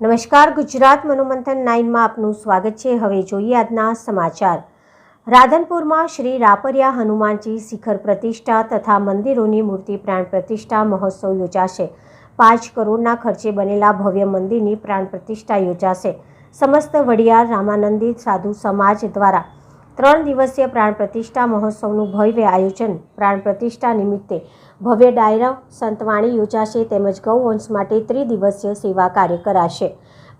નમસ્કાર, ગુજરાત મનોમંથન નાઇનમાં આપનું સ્વાગત છે. હવે જોઈએ આજના સમાચાર. રાધનપુરમાં શ્રી રાપરિયા હનુમાનજી શિખર પ્રતિષ્ઠા તથા મંદિરોની મૂર્તિ પ્રાણ પ્રતિષ્ઠા મહોત્સવ યોજાશે. પાંચ કરોડના ખર્ચે બનેલા ભવ્ય મંદિરની પ્રાણ પ્રતિષ્ઠા યોજાશે. સમસ્ત વડિયાર રામાનંદી સાધુ સમાજ દ્વારા ત્રણ દિવસીય પ્રાણ પ્રતિષ્ઠા મહોત્સવનું ભવ્ય આયોજન. પ્રાણ પ્રતિષ્ઠા નિમિત્તે ભવ્ય ડાયરા, સંતવાણી યોજાશે તેમજ ગૌવંશ માટે ત્રિદિવસીય સેવા કાર્ય કરાશે.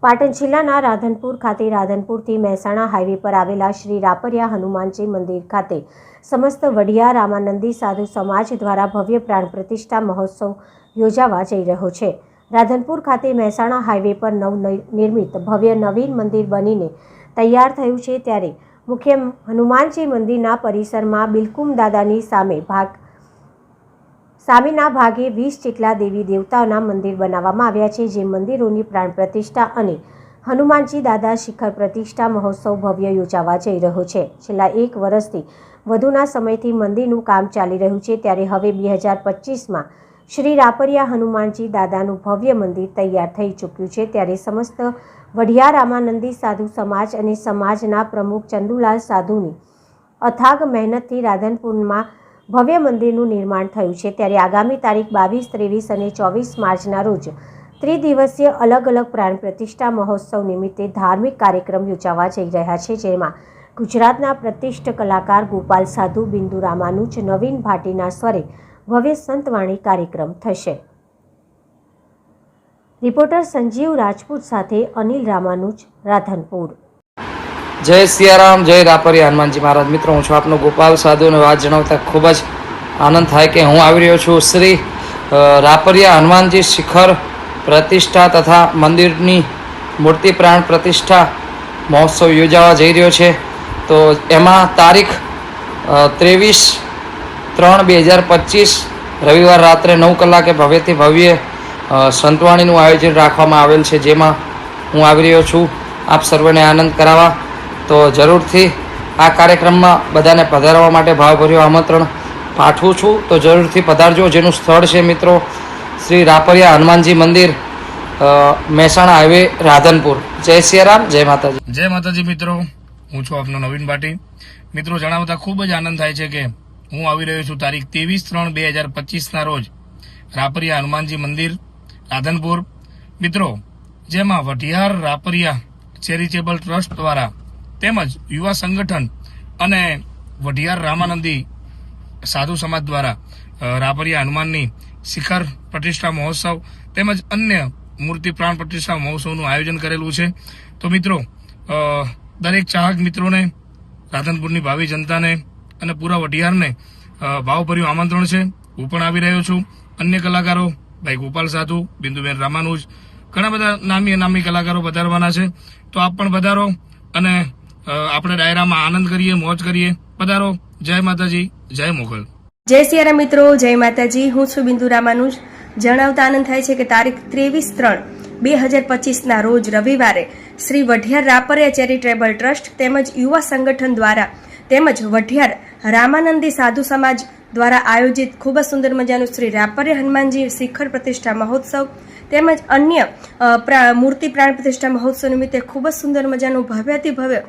પાટણ જિલ્લાના રાધનપુર ખાતે રાધનપુરથી મહેસાણા હાઈવે પર આવેલા શ્રી રાપરિયા હનુમાનજી મંદિર ખાતે સમસ્ત વડિયા રામાનંદી સાધુ સમાજ દ્વારા ભવ્ય પ્રાણ પ્રતિષ્ઠા મહોત્સવ યોજાવા જઈ રહ્યો છે. રાધનપુર ખાતે મહેસાણા હાઈવે પર નવ નિર્મિત ભવ્ય નવીન મંદિર બનીને તૈયાર થયું છે ત્યારે મુખ્ય હનુમાનજી મંદિરના પરિસરમાં બિલકુમ દાદાની સામે ભાગ સામેના ભાગે વીસ જેટલા દેવી દેવતાઓના મંદિર બનાવવામાં આવ્યા છે, જે મંદિરોની પ્રાણ પ્રતિષ્ઠા અને હનુમાનજી દાદા શિખર પ્રતિષ્ઠા મહોત્સવ ભવ્ય યોજાવા જઈ રહ્યો છે. છેલ્લા એક વર્ષથી વધુના સમયથી મંદિરનું કામ ચાલી રહ્યું છે, ત્યારે હવે બે હજાર પચીસમાં શ્રી રાપરિયા હનુમાનજી દાદાનું ભવ્ય મંદિર તૈયાર થઈ ચૂક્યું છે, ત્યારે સમસ્ત વઢિયા રામાનંદી સાધુ સમાજ અને સમાજના પ્રમુખ ચંદુલાલ સાધુની અથાગ મહેનતથી રાધનપુરમાં ભવ્ય મંદિરનું નિર્માણ થયું છે. ત્યારે આગામી તારીખ બાવીસ, ત્રેવીસ અને ચોવીસ માર્ચના રોજ ત્રિદિવસીય અલગ અલગ પ્રાણ પ્રતિષ્ઠા મહોત્સવ નિમિત્તે ધાર્મિક કાર્યક્રમ યોજાવા જઈ રહ્યા છે, જેમાં ગુજરાતના પ્રતિષ્ઠ કલાકાર ગોપાલ સાધુ, બિંદુ રામાનુજ, નવીન ભાટીના સ્વરે ભવ્ય સંતવાણી કાર્યક્રમ થશે. રિપોર્ટર સંજીવ રાજપૂત સાથે અનિલ રામાનુજ, રાધનપુર. જય સિયારામ, જય રાપરિયા હનુમાનજી મહારાજ. મિત્રો, હું છું આપનો ગોપાલ સાધુને વાત જણાવતા ખૂબ જ આનંદ થાય કે હું આવી રહ્યો છું. શ્રી રાપરિયા હનુમાનજી શિખર પ્રતિષ્ઠા તથા મંદિરની મૂર્તિ પ્રાણ પ્રતિષ્ઠા મહોત્સવ યોજાવા જઈ રહ્યો છે. તો એમાં તારીખ ત્રેવીસ ત્રણ બે હજાર પચીસ, રવિવાર રાત્રે નવ કલાકે ભવ્યથી ભવ્ય સંતવાણીનું આયોજન રાખવામાં આવેલ છે, જેમાં હું આવી રહ્યો છું. આપ સર્વને આનંદ કરાવવા. તો જરૂરથી આ કાર્યક્રમમાં બધાને પધારવા માટે ભાવભર્યું આમંત્રણ પાઠવું છું. તો જરૂરથી પધારજો. જેનું સ્થળ છે મિત્રો, શ્રી રાપરિયા હનુમાનજી મંદિર મહેસાણા હાઈવે, રાધનપુર. જય સિયારામ, જય માતાજી. જય માતાજી મિત્રો. હું છું આપનો નવીન ભાટી મિત્રો, જણાવતા ખૂબ જ આનંદ થાય છે કે હું આવી રહ્યો છું તારીખ ત્રેવીસ ત્રણ બે હજાર પચીસના રોજ રાપરિયા હનુમાનજી મંદિર રાધનપુર. મિત્રો, જેમાં વઢિયાર, રાપરિયા, ચેરિટેબલ ટ્રસ્ટ દ્વારા તેમજ યુવા સંગઠન અને વઢિયાર રામાનંદી સાધુ સમાજ દ્વારા રાપરિયા હનુમાનની શિખર પ્રતિષ્ઠા મહોત્સવ તેમજ અન્ય મૂર્તિ પ્રાણ પ્રતિષ્ઠા મહોત્સવનું આયોજન કરેલું છે. તો મિત્રો દરેક ચાહક મિત્રોને, રાધનપુરની ભાવિ જનતાને અને પૂરા વઢિયારને ભાવભર્યું આમંત્રણ છે. હું પણ આવી રહ્યો છું. અન્ય કલાકારો ભાઈ ગોપાલ સાધુ, બિંદુબેન રામાનુજ, ઘણા બધા નામી નામી કલાકારો પધારવાના છે. તો આપ પણ પધારો અને આપણે ડાયરામાં આનંદ કરીએ, મોજ કરીએ. પધારો. જય માતાજી, જય મોગલ. જય સિયારા મિત્રો, જય માતાજી. હું છું બિંદુ રામાનુજ. જણાવતા આનંદ થાય છે કે તારીખ ત્રેવીસ ત્રણ બે હજાર પચીસના રોજ રવિવારે શ્રી વઢિયાર રાપરિયા ચેરિટેબલ ટ્રસ્ટ તેમજ યુવા સંગઠન દ્વારા તેમજ વઢિયાર રામાનંદી સાધુ સમાજ દ્વારા આયોજિત ખૂબ જ સુંદર મજાનું શ્રી રાપરે હનુમાનજી શિખર પ્રતિષ્ઠા મહોત્સવ તેમજ અન્ય મૂર્તિ પ્રાણ પ્રતિષ્ઠા મહોત્સવ નિમિત્તે ખૂબ જ સુંદર મજાનું ભવ્યથી ભવ્ય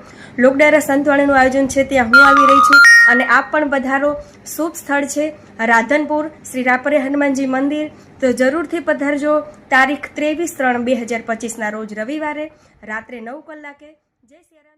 લોકડાયરા સંતવાણીનું આયોજન છે. ત્યાં હું આવી રહી છું અને આપ પણ પધારો. શુભ સ્થળ છે. રાધનપુર, શ્રી રાપરે હનુમાનજી મંદિર. તો જરૂરથી પધારજો. તારીખ ત્રેવીસ ત્રણ બે હજાર પચીસના રોજ રવિવારે રાત્રે નવ કલાકે. જય સિયારામ.